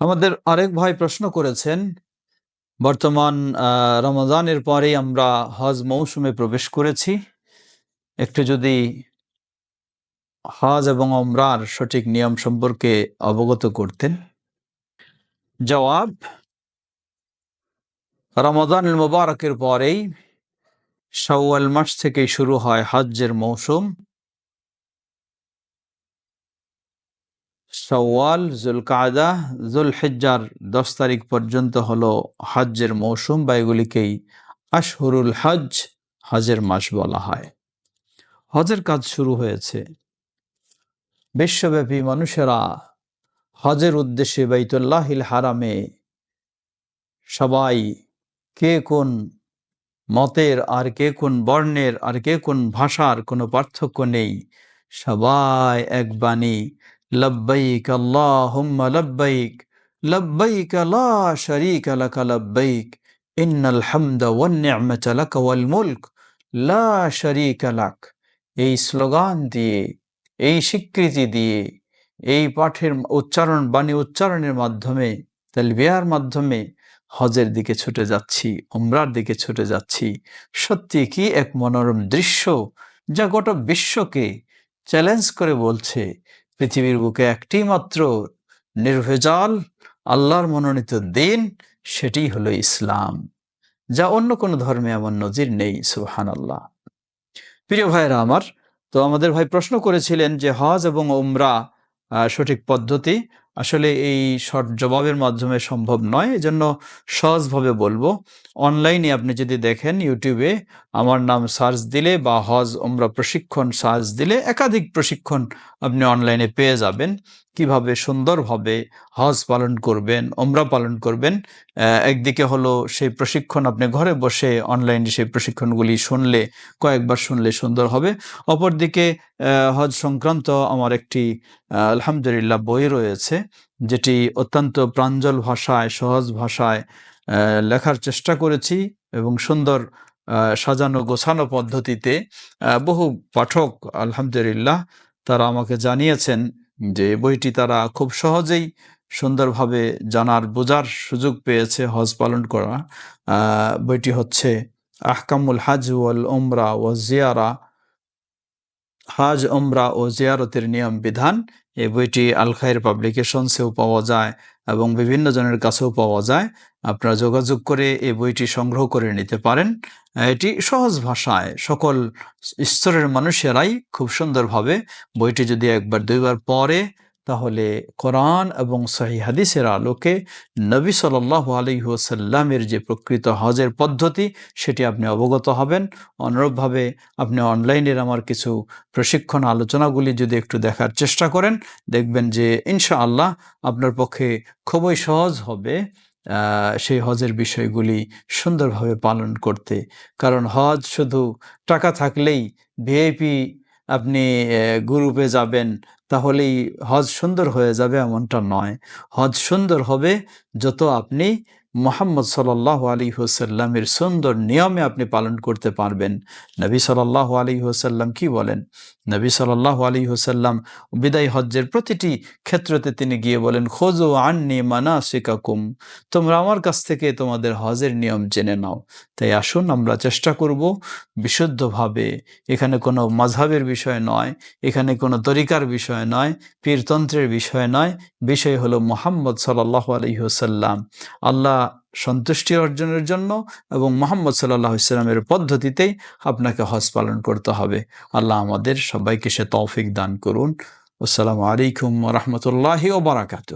আমাদের আরেক ভাই প্রশ্ন করেছেন, বর্তমান রমজানের পরেই আমরা হজ মৌসুমে প্রবেশ করেছি। একটু যদি হজ এবং অমরার সঠিক নিয়ম সম্পর্কে অবগত করতেন। জবাব রমজান মুবারকের পরেই শাওয়াল মাস থেকে শুরু হয় হজ্জের মৌসুম। শাওয়াল, জুলকায়দা, জুলহিজ্জার দশ তারিখ পর্যন্ত হলো হজ্জের মৌসুম বা এগুলিকেই আশহরুল হজ হজের মাস বলা হয়। হজের কাজ শুরু হয়েছে। বিশ্বব্যাপী মানুষেরা হজের উদ্দেশ্যে বাইতুল্লাহিল হারামে সবাই কে কোন মতের আর কে কোন বর্ণের আর কে কোন ভাষার কোনো পার্থক্য নেই। সবাই এক বাণী লব্বাইক আল্লাহুম্মা লব্বাইক লব্বাইক লা শারীকা লাকা লব্বাইক, ইন্নাল হামদা ওয়ান নি'মাতা লাকা ওয়াল মুলক, লা শারীকা লাক। এই স্লোগান দিয়ে, এই স্বীকৃতি দিয়ে, এই পাঠের উচ্চারণ, বাণী উচ্চারণের মাধ্যমে, তেলবিয়ার মাধ্যমে হজের দিকে ছুটে যাচ্ছি, উমরার দিকে ছুটে যাচ্ছি। সত্যি কি এক মনোরম দৃশ্য যা গোটা বিশ্বকে চ্যালেঞ্জ করে বলছে? পৃথিবীর বুকে একটি মাত্র নির্ভেজাল আল্লাহর মনোনীত দিন সেটি হলো ইসলাম যা অন্য কোনো ধর্মে এমন নজির নেই সুহান আল্লাহ প্রিয় ভাইরা আমার তো আমাদের ভাই প্রশ্ন করেছিলেন যে হজ এবং আহ, সঠিক পদ্ধতি আসলে এই শর্ট জবাবের মাধ্যমে সম্ভব নয়, এজন্য সহজভাবে বলব, অনলাইনে আপনি যদি দেখেন ইউটিউবে আমার নাম সার্চ দিলে বা হজ, উমরা প্রশিক্ষণ সার্চ দিলে একাধিক প্রশিক্ষণ আপনি অনলাইনে পেয়ে যাবেন। কীভাবে সুন্দরভাবে হজ পালন করবেন ওমরা পালন করবেন একদিকে হলো সেই প্রশিক্ষণ আপনি ঘরে বসে অনলাইনে সেই প্রশিক্ষণগুলি শুনলে, কয়েকবার শুনলে সুন্দর হবে। অপরদিকে হজ সংক্রান্ত আমার একটি আলহামদুলিল্লাহ বই রয়েছে যেটি অত্যন্ত প্রাঞ্জল ভাষায়, সহজ ভাষায় লেখার চেষ্টা করেছি এবং সুন্দর সাজানো, গোছানো পদ্ধতিতে বহু পাঠক, আলহামদুলিল্লাহ, তারা আমাকে জানিয়েছেন যে বইটি তারা খুব সহজেই সুন্দরভাবে জানার, বোঝার সুযোগ পেয়েছে হজ পালন করা। বইটি হচ্ছে আহকামুল হাজ ওয়াল ওমরা ও জিয়ারা। হাজ, উমরা ও জিয়ারতের নিয়ম, বিধান। এই বইটি আল খায়ের পাবলিকেশনসেও পাওয়া যায় এবং বিভিন্ন জনের কাছেও পাওয়া যায়। আপনারা যোগাযোগ করে এই বইটি সংগ্রহ করে নিতে পারেন। এটি সহজ ভাষায়, সকল স্তরের মানুষেরাই খুব সুন্দরভাবে বইটি যদি একবার, দুইবার পড়ে তাহলে কোরআন এবং সহি হাদিসের আলোকে নবী সাল্লাহ আলহিহসাল্লামের যে প্রকৃত হজের পদ্ধতি, সেটি আপনি অবগত হবেন। অনুরূপভাবে আপনি অনলাইনের আমার কিছু প্রশিক্ষণ আলোচনাগুলি যদি একটু দেখার চেষ্টা করেন, দেখবেন যে ইনশাআল্লাহ আপনার পক্ষে খুবই সহজ হবে সেই হজের বিষয়গুলি সুন্দরভাবে পালন করতে। কারণ হজ শুধু টাকা থাকলেই ভিআইপি আপনি গ্রুপে যাবেন তাহলেই হজ সুন্দর হয়ে যাবে এমনটা নয়। হজ সুন্দর হবে যত আপনি মোহাম্মদ সাল্লাহ আলী হুসাল্লামের সুন্দর নিয়মে আপনি পালন করতে পারবেন। নবী সাল্লাহ আলী হুসাল্লাম কি বলেন? নবী সাল্লাহ আলী হুসাল্লাম বিদায় হজ্জের প্রতিটি ক্ষেত্রতে তিনি গিয়ে বলেন খোঁজো আননি মানা শিকাকুম তোমরা আমার কাছ থেকে তোমাদের হজের নিয়ম জেনে নাও। তাই আসুন আমরা চেষ্টা করব বিশুদ্ধভাবে। এখানে কোনো মাঝহাবের বিষয় নয়, এখানে কোনো তরিকার বিষয় নয়, পীরতন্ত্রের বিষয় নয়। বিষয় হলো মোহাম্মদ সাল্লাহ আলহিহসাল্লাম আল্লাহ সন্তুষ্টি অর্জনের জন্য এবং মোহাম্মদ সাল্লাহ ইসলামের পদ্ধতিতেই আপনাকে হজ পালন করতে হবে। আল্লাহ আমাদের সবাইকে সে তৌফিক দান করুন। আসসালামু আলাইকুম রহমতুল্লাহি ও বারাকাতু